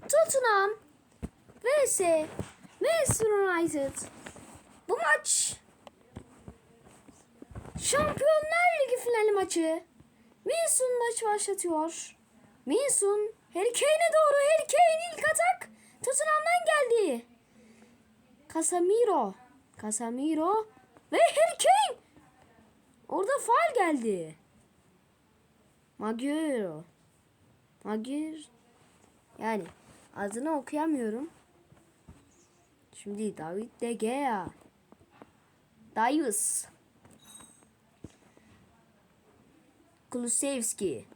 Tottenham vs Manchester United. Bu maç Şampiyonlar Ligi finali maçı. Minsun maç başlatıyor. Minsun Harry Kane'e doğru. Harry Kane ilk atak. Tottenham'dan geldi. Casemiro. Casemiro ve Harry Kane. Orada faal geldi. Maguire. Maguire. Yani adını okuyamıyorum. Şimdi David De Gea. Davis. Kulusevski.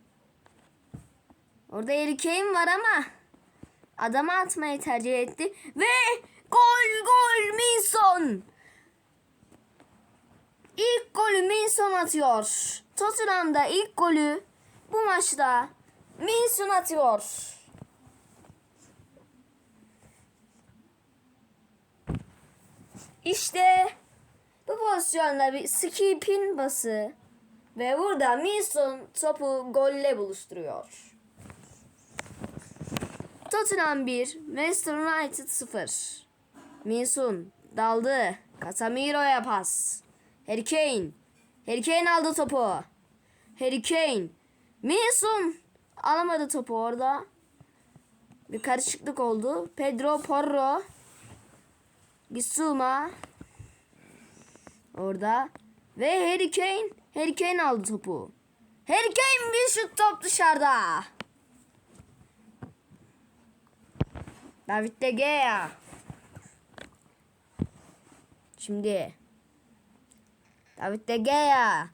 Orada Harry var ama adama atmayı tercih etti. Ve gol gol Minson. İlk golü Minson atıyor. Tottenham'da ilk golü bu maçta Minson atıyor. İşte bu pozisyonda bir skipin bası ve burada Minson topu golle buluşturuyor. Tottenham 1, Manchester United 0. Minson daldı. Casemiro'ya pas. Harry Kane. Harry Kane aldı topu. Harry Kane. Minson alamadı topu orada. Bir karışıklık oldu. Pedro Porro. Bissouma. Orada. Ve Harry Kane. Harry Kane aldı topu. Harry Kane bir şut top dışarıda. David De Gea. Şimdi David De Gea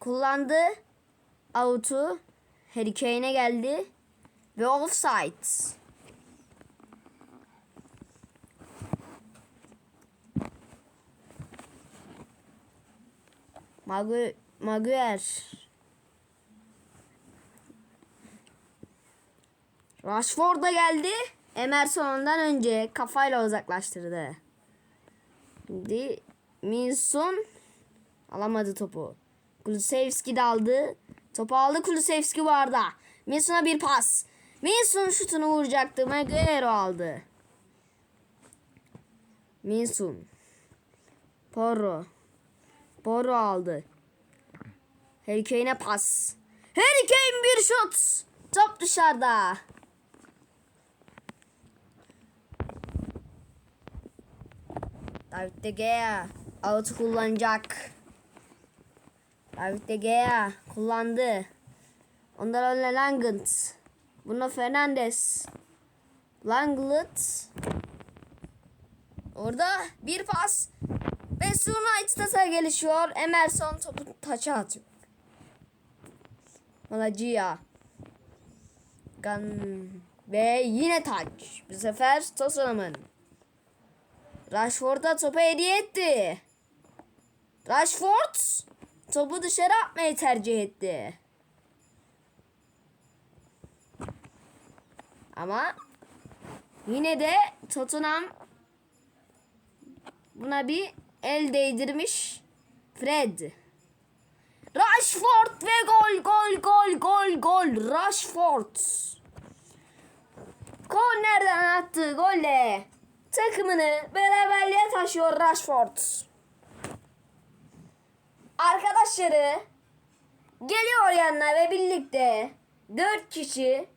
kullandı. Out'u Harry Kane'e geldi ve offside. Magu Maguire Rashford da geldi. Emerson ondan önce kafayla uzaklaştırdı. Şimdi Minson alamadı topu. Kulusevski de aldı. Topu aldı Kulusevski arada. Minson'a bir pas. Minson şutunu vuracaktı. Maguire aldı. Minson. Porro. Porro aldı. Harry pas. Harry bir şut. Top dışarıda. David De Gea out kullanacak. David De Gea kullandı. Ondan önce Langlet. Bruno Fernandes. Langlet. Orada bir pas. Ve United ata gelişiyor. Emerson topu taça atıyor. Malacia. Gan. Ve yine taç. Bu sefer Tottenham'ın. Rashford'a topu hediye etti. Rashford topu dışarı atmayı tercih etti. Ama yine de Tottenham buna bir el değdirmiş. Fred. Rashford ve gol gol gol gol gol Rashford. Kornerden attığı golle takımını beraberliğe taşıyor Rashford. Arkadaşları geliyor yanına ve birlikte dört kişi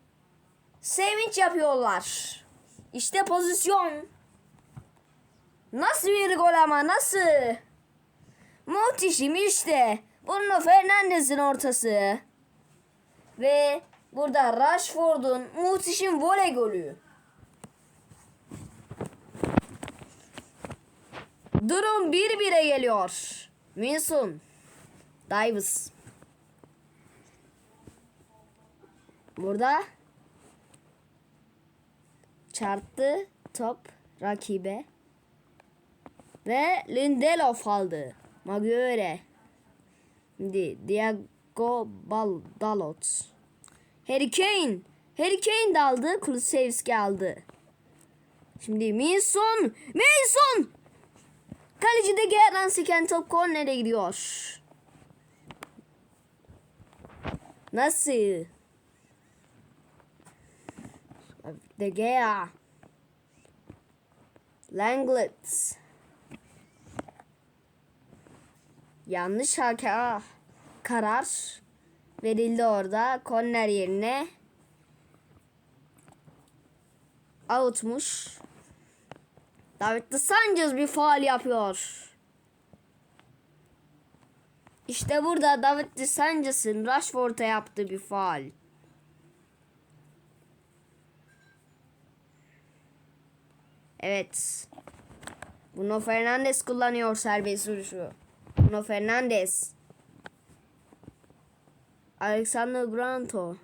sevinç yapıyorlar. İşte pozisyon. Nasıl bir gol ama nasıl? Muhteşem işte. Bruno Fernandes'in ortası. Ve burada Rashford'un muhteşem voley golü. Durum 1-1'e geliyor. Minson. Davis. Burada çarptı top rakibe. Ve Lindelof aldı. Maguire. Şimdi Diago Bal Dalot. Harry Kane. Harry Kane de aldı. Kulusevski aldı. Şimdi Minson. Minson. Kaleci de Gerdan seken top kornere gidiyor. Nasıl? De Gea. Langlet. Yanlış haka karar verildi orada. Korner yerine outmuş. David de Sanchez bir faal yapıyor. İşte burada David de Sanchez'ın Rashford'a yaptığı bir faal. Evet. Bruno Fernandes kullanıyor serbest vuruşu. Bruno Fernandes. Alexander Granto.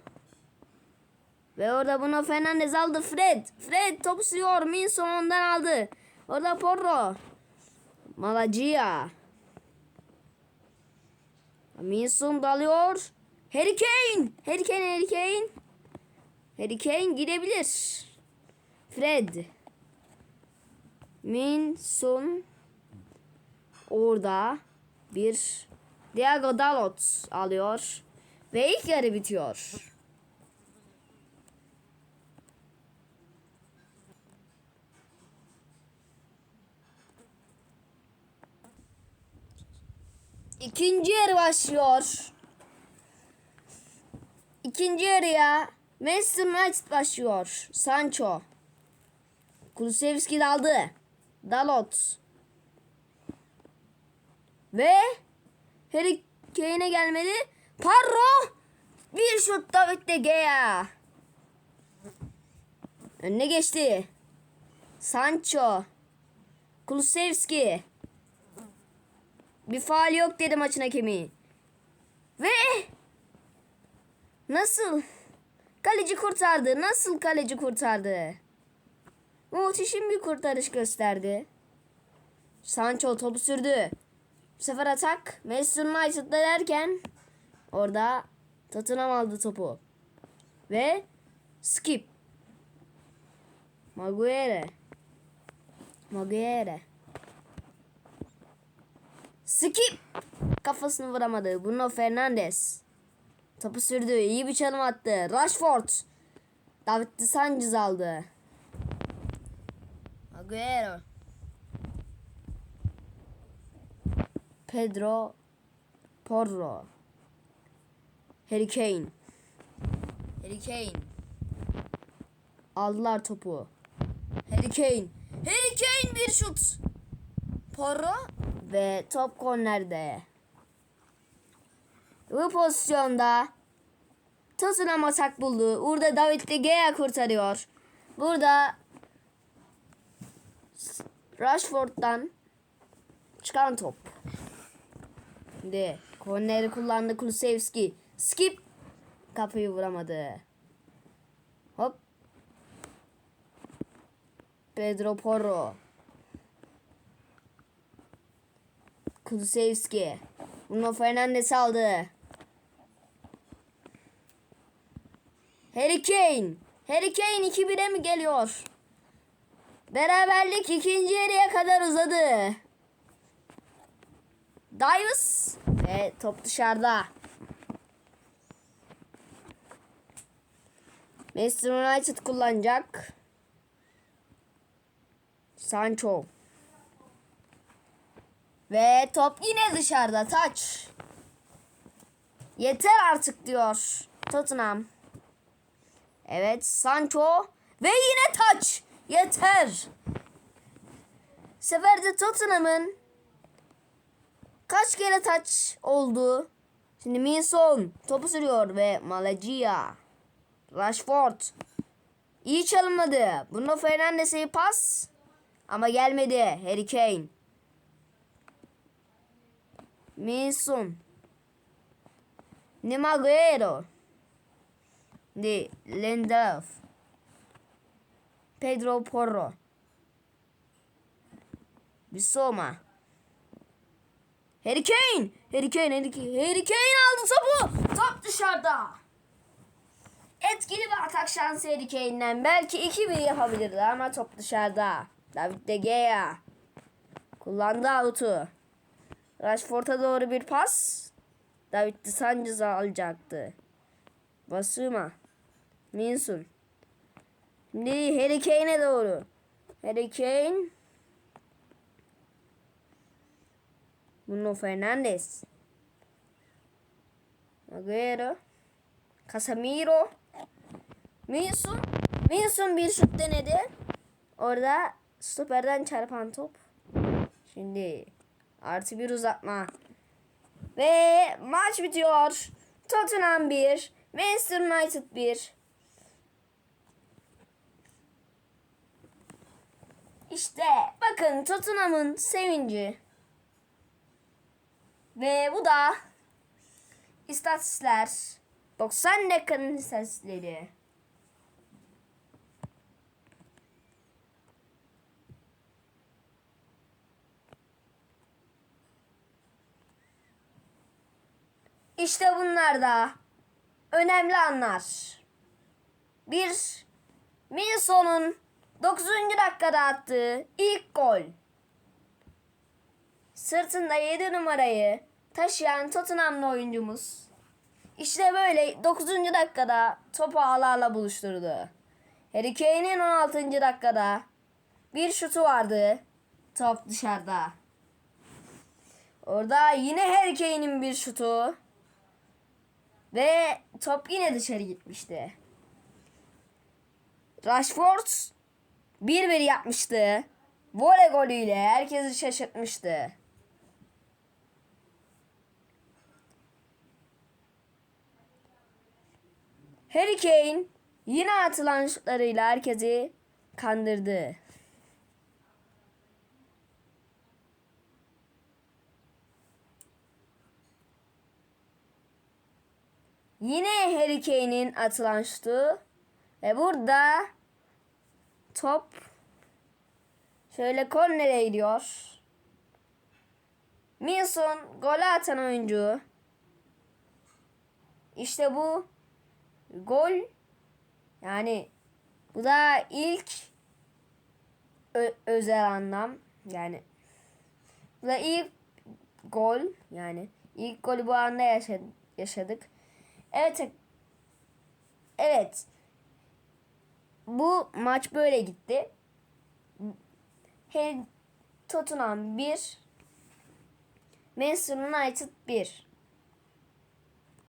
Ve orada Bruno Fernandes aldı Fred. Fred top sürüyor. Minson ondan aldı. Orada Porro. Malacia. Minson dalıyor. Harry Kane. Harry Kane, Harry Kane. Harry Kane gidebilir. Fred. Minson orada bir Diego Dalot alıyor ve ilk yarı bitiyor. İkinci yarı başlıyor. İkinci yarıya Manchester United başlıyor. Sancho. Kulusevski daldı. Dalot. Ve Harry Kane'e gelmedi. Parro. Bir şut David De Gea. Önüne geçti. Sancho. Kulusevski. Bir faal yok dedi maçın hakemi. Ve nasıl kaleci kurtardı? Nasıl kaleci kurtardı? Muhteşem bir kurtarış gösterdi. Sancho topu sürdü. Bu sefer atak Manchester United'da derken orada Tottenham aldı topu. Ve skip. Maguire. Maguire. Skip. Kafasını vuramadı. Bruno Fernandes. Topu sürdü. İyi bir çalım attı. Rashford. David Sanchez aldı. Agüero. Pedro Porro. Harry Kane. Harry Kane. Aldılar topu. Harry Kane. Harry Kane bir şut. Porro ve top kornerde. Bu pozisyonda Tottenham atak buldu. Burada David De Gea kurtarıyor. Burada Rashford'dan çıkan top. Şimdi korneri kullandı Kulusevski. Skip. Kapıyı vuramadı. Hop. Pedro Porro. Kulusevski. Bruno Fernandes aldı. Harry Kane. Harry Kane 2-1'e mi geliyor? Beraberlik ikinci yarıya kadar uzadı. Davis ve top dışarıda. Manchester United kullanacak. Sancho. Ve top yine dışarıda. Taç. Yeter artık diyor Tottenham. Evet Sancho. Ve yine taç. Yeter. Seferde Tottenham'ın kaç kere taç oldu? Şimdi Minson topu sürüyor ve Malacia. Rashford. İyi çalınmadı. Bruno Fernandes'e pas. Ama gelmedi. Harry Kane. Minson. Nimaguero. De Lindelof. Pedro Porro. Bisoma. Harry Kane. Harry Kane, Harry Kane. Harry Kane aldı topu. Top dışarıda. Etkili bir atak şansı Harry Kane'den. Belki 2-1 yapabilirdi ama top dışarıda. David De Gea. Kullandı out'u. Rashford'a doğru bir pas. David De Sanchez'a alacaktı. Basuma. Minsun. Şimdi Harry Kane'e doğru. Harry Kane. Bruno Fernandes. Agüero. Casemiro. Minson. Minson bir şut denedi. Orada stoperden çarpan top. Şimdi artı bir uzatma. Ve maç bitiyor. Tottenham 1. Manchester United 1. İşte bakın Tottenham'ın sevinci. Ve bu da istatistikler. 90 dakikanın istatistikleri. İşte bunlar da önemli anlar. Bir Minson'un 9. dakikada attığı ilk gol. Sırtında 7 numarayı taşıyan Tottenham'lı oyuncumuz. İşte böyle 9. dakikada topu ağlarla buluşturdu. Harry Kane'in 16. dakikada bir şutu vardı. Top dışarıda. Orada yine Harry Kane'in bir şutu. Ve top yine dışarı gitmişti. Rashford 1-1 yapmıştı. Voley golüyle herkesi şaşırtmıştı. Harry Kane yine atılan şutlarıyla herkesi kandırdı. Yine Harry Kane'in atılan şutu. Ve burada top şöyle kornere gidiyor. Minson golü atan oyuncu. İşte bu gol yani bu da ilk özel anlam yani bu da ilk gol yani ilk golü bu anda yaşadık. Evet. Evet. Bu maç böyle gitti. Tottenham 1 Manchester United 1